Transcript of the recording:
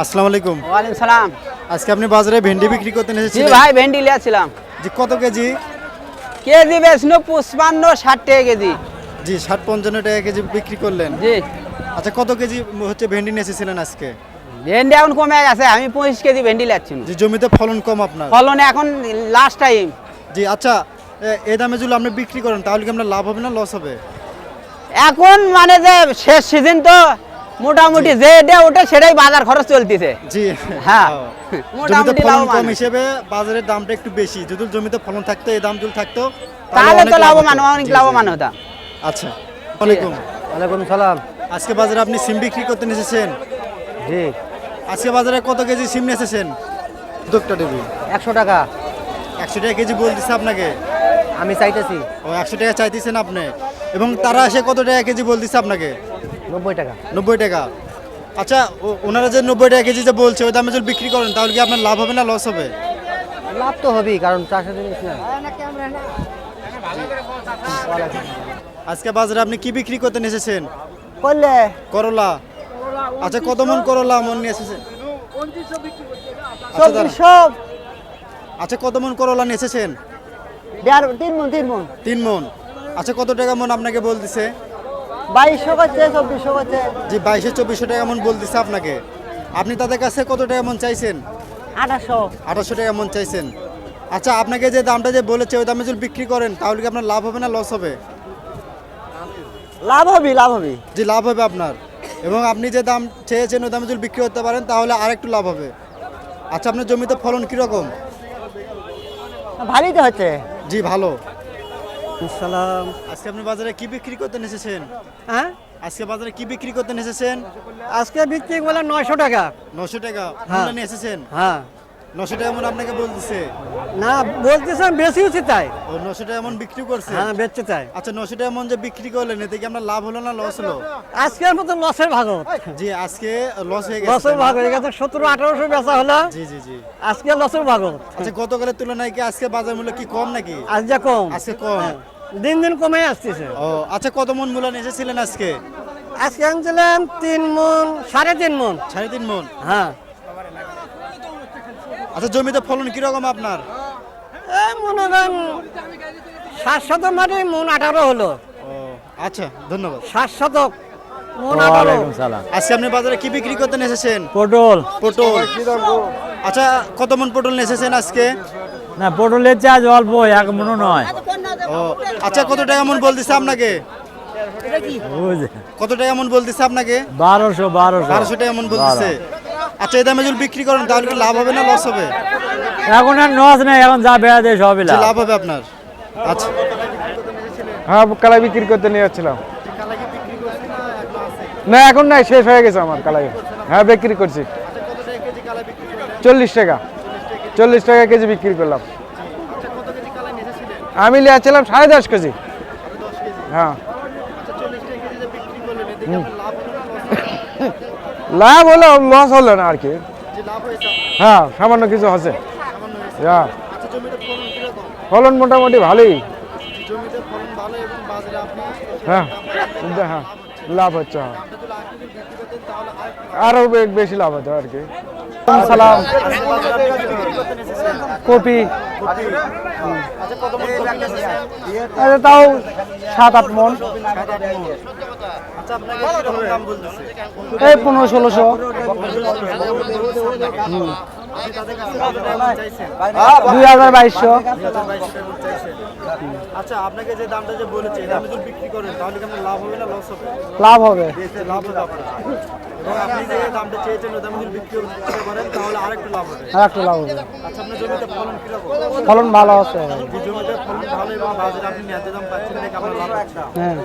আসসালামু আলাইকুম। ওয়ালাইকুম সালাম। আজকে আপনি বাজারে ভেন্ডি বিক্রি করতে জি এসেছিলেন? ভাই ভেন্ডি লিয়াছিলাম জি কত কেজি? কেজি বেচনো পুষ্পান্ন ষাট টাকা কেজি। জি ষাট পঞ্চান্ন টাকা কেজি বিক্রি করলেন। জি। আচ্ছা কত কেজি হচ্ছে ভেন্ডি নিয়ে এসেছিলেন আজকে? ভেন্ডি এখন কমে গেছে আমি পঁচিশ কেজি ভেন্ডি লিয়াচ্ছি জি জমিতে ফলন কম আপনার। ফলনে এখন লাস্ট টাইম জি আচ্ছা এই দামে যদি আপনি বিক্রি করেন তাহলে কি আপনার লাভ হবে না লস হবে? এখন মানে যে শেষ সিজন তো মোটামুটি যে এটা ওটা সেটাই বাজার খরচ চলতেছে। জি। হ্যাঁ। মোটামুটি জমিতে ফলন কম হিসেবে বাজারের দামটা একটু বেশি। যদি জমিতে ফলন থাকতো এই দাম যদি থাকতো তাহলে তো লাভ লাভবান অনেক। লাভবান হতাম। আচ্ছা। ওয়ালাইকুম। ওয়ালাইকুম সালাম। আজকে বাজারে আপনি সিম বিক্রি করতে এসেছেন? জি। আজকে বাজারে কত কেজি সিম নিয়ে এসেছেন? উদ্যোক্তা দেবী। একশো টাকা। একশো টাকা কেজি বলতেছে আপনাকে? আমি চাইতেছি। ও একশো টাকা চাইতেছেন আপনি। এবং তারা এসে কত টাকা কেজি বলতেছে আপনাকে? নব্বই টাকা। নব্বই টাকা। আচ্ছা ওনারা যে নব্বই টাকা কেজি যে বলছে ওই দামে যদি বিক্রি করেন তাহলে কি আপনার লাভ হবে না লস হবে? লাভ তো হবেই কারণ চাষের জিনিস না। আজকে বাজারে আপনি কি বিক্রি করতে এসেছেন? করলে। করলা। আচ্ছা কত মন করলা মন নিয়ে এসেছেন? আচ্ছা। আচ্ছা কত মন করলা নিয়ে এসেছেন? তিন মন তিন মন। তিন মন। আচ্ছা কত টাকা মন আপনাকে বলতেছে? বাইশশো করছে চব্বিশশো করছে। যে বাইশে চব্বিশশো টাকা মন বলতেছে আপনাকে। আপনি তাদের কাছে কত টাকা মন চাইছেন? আঠাশশো আঠাশশো টাকা মন চাইছেন। আচ্ছা আপনাকে যে দামটা যে বলেছে ওই দামে যদি বিক্রি করেন তাহলে কি আপনার লাভ হবে না লস হবে? লাভ হবে লাভ হবে। লাভ হবে আপনার। এবং আপনি যে দাম চেয়েছেন ওই দামে যদি বিক্রি করতে পারেন তাহলে আরেকটু লাভ হবে। আচ্ছা আপনার জমিতে ফলন কীরকম? ভালোই তো হচ্ছে। জি ভালো। সালাম আজকে আপনি বাজারে কি বিক্রি করতে এসেছেন? হ্যাঁ? আজকে বাজারে কি বিক্রি করতে এসেছেন? আজকে বিক্রি করলাম নয়শো টাকা। নয়শো টাকা। হ্যাঁ। এসেছেন? হ্যাঁ। নশো টাকা মন আপনাকে বলতেছে? না বেশি হচ্ছে তাই। ও টাকা মন বিক্রি করছে? হ্যাঁ বেচতে চাই আচ্ছা টাকা মন যে বিক্রি করলেন এতে কি আপনার লাভ হলো না লস হলো? আজকের মতো লসের ভাগ জি আজকে লস হয়ে গেছে লসের ভাগ হয়ে গেছে সতেরো আঠারোশো বেচা হলো। জি জি জি। আজকে লসের ভাগ আচ্ছা গতকালের তুলনায় কি আজকে বাজার মূল্য কি কম নাকি? আজ যা কম। আজকে কম। দিন দিন কমে আসতেছে। ও আচ্ছা কত মন মূল্য এসেছিলেন আজকে? আজকে আনছিলাম তিন মন সাড়ে তিন মন। সাড়ে তিন মন। হ্যাঁ। আচ্ছা জমিতে ফলন কীরকম আপনার? এই মনে করেন সাত শতক মাটি মন আঠারো হলো। ও আচ্ছা ধন্যবাদ। সাত শতক মন আঠারো। আজকে আপনি বাজারে কি বিক্রি করতে এসেছেন? পটল। পটল। আচ্ছা কত মন পটল নিয়ে এসেছেন আজকে? না পটলের চার্জ অল্প এক মনে নয়। ও আচ্ছা কত টাকা মন বলতেছে আপনাকে? কত টাকা মন বলতেছে আপনাকে? বারোশো বারোশো। বারোশো টাকা মন বলতেছে। আচ্ছা এই দামে যদি বিক্রি করেন তাহলে কি লাভ হবে না লস হবে? এখন আর নস নেই এখন যা বেড়া দেয় সবই লাভ। লাভ হবে আপনার। আচ্ছা। হ্যাঁ কালাই বিক্রি করতে নিয়ে যাচ্ছিলাম। না এখন নাই শেষ হয়ে গেছে আমার কালাই। হ্যাঁ বিক্রি করছি। চল্লিশ টাকা। চল্লিশ টাকা কেজি বিক্রি করলাম। আমি নিয়েছিলাম সাড়ে দশ কেজি। হ্যাঁ। হুম। লাভ হলো লস হলো না আর কি হ্যাঁ সামান্য কিছু আছে হ্যাঁ ফলন মোটামুটি ভালোই। হ্যাঁ হ্যাঁ লাভ হচ্ছে হ্যাঁ। আরও বে- বেশি লাভ হতো আর কি। কপি। আচ্ছা, তাও সাত আট মন। আচ্ছা এই পনেরো ষোলোশো। দুই হাজার বাইশশো। আচ্ছা আপনাকে যে দামটা যে বলেছে এই দামে যদি বিক্রি করেন তাহলে কি লাভ হবে না লস হবে? লাভ হবে। লাভ হবে এবং আপনি যে দামটা চেয়েছেন ওই দামে যদি বিক্রি করতে পারেন তাহলে আরেকটু লাভ হবে। আর লাভ হবে। আচ্ছা আপনার জমিতে ফলন ফলন ভালো আছে। জমিতে ফলন ভালো এবং বাজারে আপনি ন্যায্য দাম পাচ্ছেন দেখে আপনার লাভ? হ্যাঁ।